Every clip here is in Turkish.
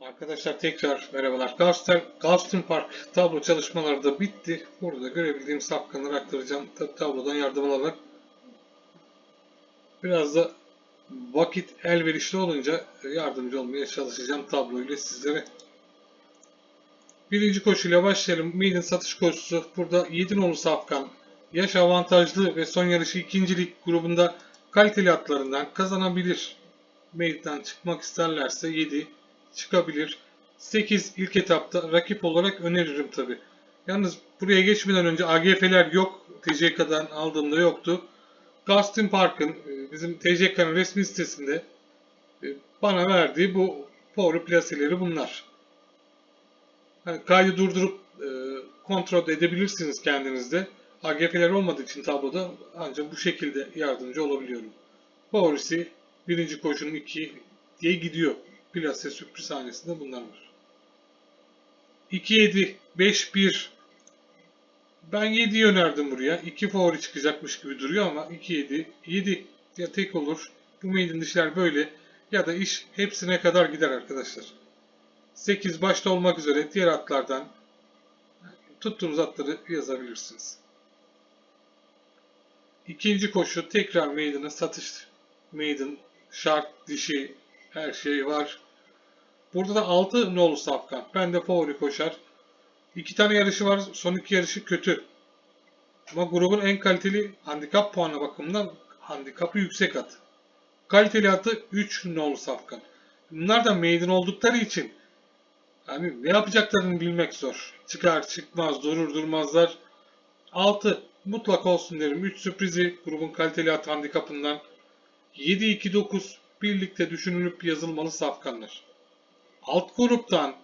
Arkadaşlar tekrar merhabalar. Galston, Galston Park tablo çalışmaları da bitti. Burada görebildiğim safkanları aktaracağım. Tabi tablodan yardım alarak. Biraz da vakit elverişli olunca yardımcı olmaya çalışacağım tabloyla sizlere. Birinci koşuyla başlayalım. Maiden satış koşusu. Burada 7 nolu safkan. Yaş avantajlı ve son yarışı ikincilik grubunda kaliteli atlarından kazanabilir. Maiden'dan çıkmak isterlerse 7 çıkabilir. 8 ilk etapta rakip olarak öneririm tabi. Yalnız buraya geçmeden önce AGF'ler yok. TCK'dan aldığımda yoktu. Gaston Park'ın e, bizim TCK'nın resmi sitesinde e, bana verdiği bu power plaseleri bunlar. Hani kaydı durdurup e, kontrol edebilirsiniz kendinizde. AGF'ler olmadığı için tabloda ancak bu şekilde yardımcı olabiliyorum. Power'si birinci koşunun 2 diye gidiyor. Plase sürpriz hanesinde bunlar var. 2-7, 5-1. Ben 7'yi önerdim buraya. 2 favori çıkacakmış gibi duruyor ama 2-7. 7 ya tek olur. Bu maiden dişler böyle. Ya da iş hepsine kadar gider arkadaşlar. 8 başta olmak üzere diğer atlardan tuttuğunuz atları yazabilirsiniz. İkinci koşu tekrar Maiden'a satış. Maiden, şart, dişi, her şey var. Burada da 6 nolu safkan. Ben de favori koşar. İki tane yarışı var. Son iki yarışı kötü. Ama grubun en kaliteli handikap puanı bakımından handikapı yüksek at. Kaliteli atı 3 nolu safkan. Bunlar da maiden oldukları için hani ne yapacaklarını bilmek zor. Çıkar çıkmaz durur durmazlar. 6 mutlak olsun derim. 3 sürprizi grubun kaliteli at handikapından. 7-2-9 birlikte düşünülüp yazılmalı safkanlar. Alt gruptan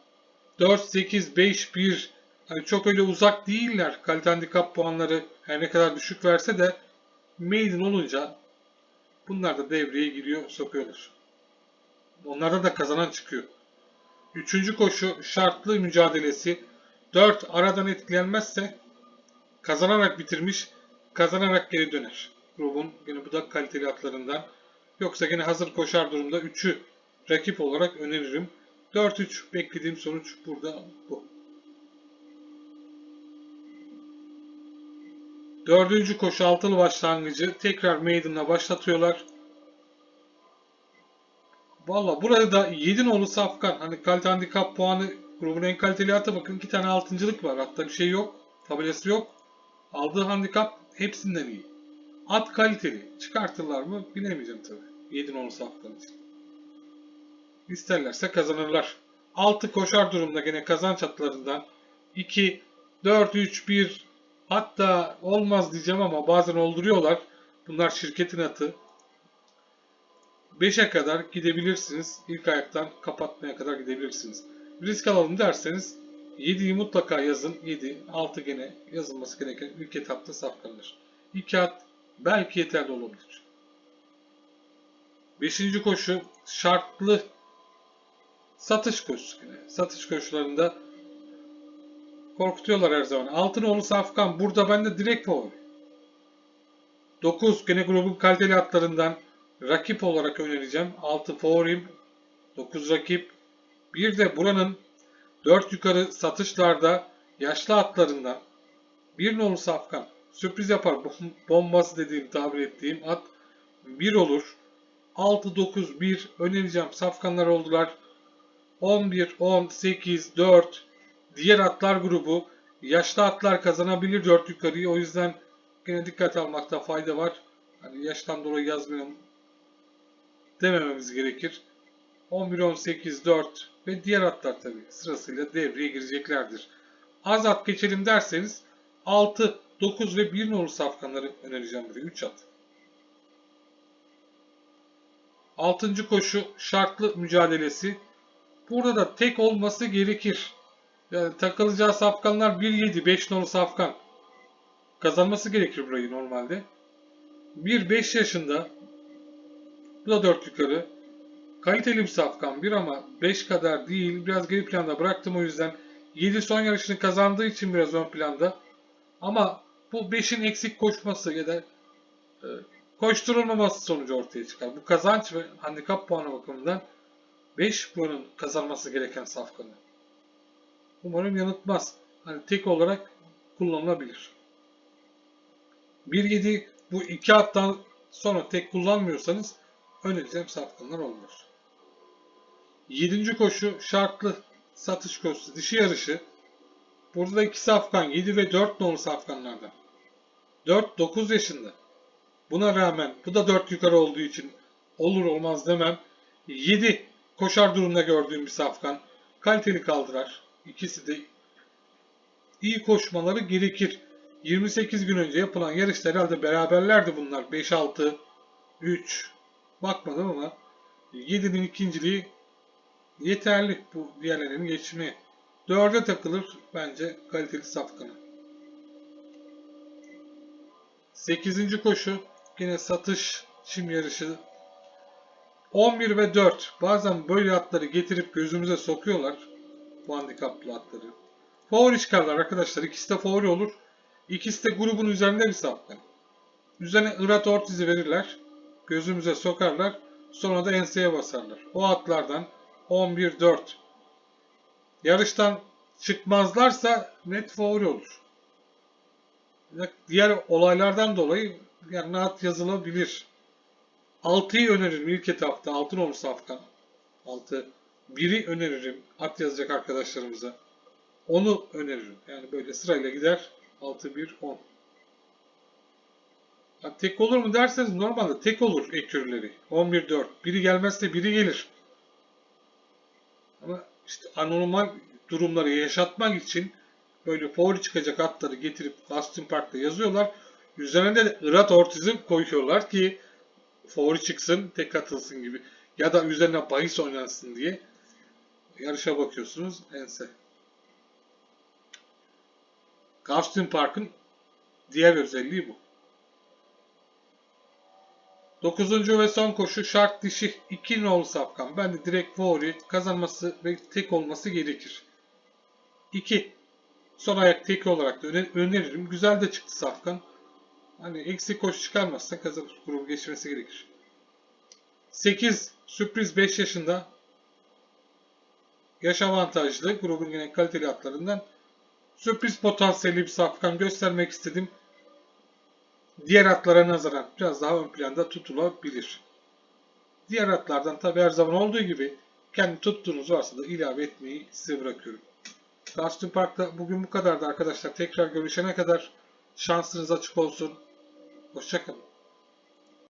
4-8-5-1 hani çok öyle uzak değiller. Kalite handikap puanları her ne kadar düşük verse de maiden olunca bunlar da devreye giriyor, sokuyorlar. Onlarda da kazanan çıkıyor. Üçüncü koşu şartlı mücadelesi. 4 aradan etkilenmezse kazanarak bitirmiş, kazanarak geri döner. Grubun yine bu da kaliteli atlarından. Yoksa yine hazır koşar durumda 3'ü rakip olarak öneririm. 4-3 beklediğim sonuç burada bu. Dördüncü koşu altılı başlangıcı tekrar Maiden'la başlatıyorlar. Valla burada da 7 nolu safkan. Hani kalite handikap puanı grubun en kaliteli atı bakın 2 tane altıncılık var. Hatta bir şey yok. Tabelası yok. Aldığı handikap hepsinden iyi. At kaliteli. Çıkartırlar mı bilemeyeceğim tabi. 7 nolu safkan için. İsterlerse kazanırlar. 6 koşar durumda gene kazanç atlarından 2, 4, 3, 1 hatta olmaz diyeceğim ama bazen olduruyorlar. Bunlar şirketin atı. 5'e kadar gidebilirsiniz. İlk ayaktan kapatmaya kadar gidebilirsiniz. Risk alalım derseniz 7'yi mutlaka yazın. 7, 6 gene yazılması gereken ilk etapta safkanlar. 2 at belki yeterli olabilir. 5. koşu şartlı satış koşusu. Satış koşularında korkutuyorlar her zaman. Altınoğlu Safkan burada bende direkt favori. 9 gene grubun kaliteli atlarından rakip olarak önereceğim. 6 favorim. 9 rakip. Bir de buranın 4 yukarı satışlarda yaşlı atlarından bir nolu safkan sürpriz yapar. Bombası dediğim tabir ettiğim at 1 olur. 6 9 1 önereceğim. Safkanlar oldular. 11 10 8 4 diğer atlar grubu yaşlı atlar kazanabilir 4 yukarıyı. O yüzden gene dikkat almakta fayda var. Hani yaştan dolayı yazmıyorum demememiz gerekir. 11, 18, 4 ve diğer atlar tabi sırasıyla devreye gireceklerdir. Az at geçelim derseniz 6, 9 ve 1 nolu safkanları önereceğim buraya. 3 at. 6. koşu şartlı mücadelesi. Burada da tek olması gerekir. Yani takılacağı safkanlar 1-7, 5 nolu safkan. Kazanması gerekir burayı normalde. 1-5 yaşında. Bu da 4 yukarı. Kaliteli bir safkan 1 ama 5 kadar değil. Biraz geri planda bıraktım o yüzden. 7 son yarışını kazandığı için biraz ön planda. Ama bu 5'in eksik koşması ya da e, koşturulmaması sonucu ortaya çıkar. Bu kazanç ve handikap puanı bakımından 5 buranın kazanması gereken safkanı. Umarım yanıltmaz. Hani tek olarak kullanılabilir. 1.7 bu iki hattan sonra tek kullanmıyorsanız önereceğim safkanlar olmuyor. 7. koşu şartlı satış koşusu dişi yarışı. Burada da iki safkan 7 ve 4 nolu safkanlardan. 4 9 yaşında. Buna rağmen bu da 4 yukarı olduğu için olur olmaz demem. 7 koşar durumda gördüğüm bir safkan. Kaliteli kaldırar. İkisi de iyi koşmaları gerekir. 28 gün önce yapılan yarışta herhalde beraberlerdi bunlar. 5-6, 3. Bakmadım ama 7'nin ikinciliği yeterli bu diğerlerinin geçmeye. 4'e takılır bence kaliteli safkanı. 8. koşu yine satış çim yarışı 11 ve 4 bazen böyle atları getirip gözümüze sokuyorlar bu handikaplı atları. Favori çıkarlar arkadaşlar. İkisi de favori olur. İkisi de grubun üzerinde bir safkan. Üzerine Irat Ortiz'i verirler. Gözümüze sokarlar. Sonra da enseye basarlar. O atlardan 11-4. Yarıştan çıkmazlarsa net favori olur. Diğer olaylardan dolayı yani at yazılabilir. 6'yı öneririm ilk etapta. 6 olur safkan. 6. 1'i öneririm at yazacak arkadaşlarımıza. Onu öneririm. Yani böyle sırayla gider. 6, 1, 10. Ha, tek olur mu derseniz normalde tek olur ekürleri. 11, 4. Biri gelmezse biri gelir. Ama işte anormal durumları yaşatmak için böyle favori çıkacak atları getirip Austin Park'ta yazıyorlar. Üzerine de Irat Ortiz'i koyuyorlar ki favori çıksın, tek atılsın gibi. Ya da üzerine bahis oynansın diye. Yarışa bakıyorsunuz ense. Austin Park'ın diğer özelliği bu. Dokuzuncu ve son koşu şart dişi 2 nolu safkan. Ben de direkt favori kazanması ve tek olması gerekir. 2. Son ayak tek olarak da öner- öneririm. Güzel de çıktı safkan. Hani eksik koşu çıkarmazsa kazanır. Grubu geçmesi gerekir. 8. Sürpriz 5 yaşında. Yaş avantajlı. Grubun yine kaliteli atlarından. Sürpriz potansiyeli bir safkan göstermek istedim. Diğer atlara nazaran biraz daha ön planda tutulabilir. Diğer atlardan tabi her zaman olduğu gibi kendi tuttuğunuz varsa da ilave etmeyi size bırakıyorum. Gaston Park'ta bugün bu kadardı arkadaşlar. Tekrar görüşene kadar şansınız açık olsun. Hoşçakalın.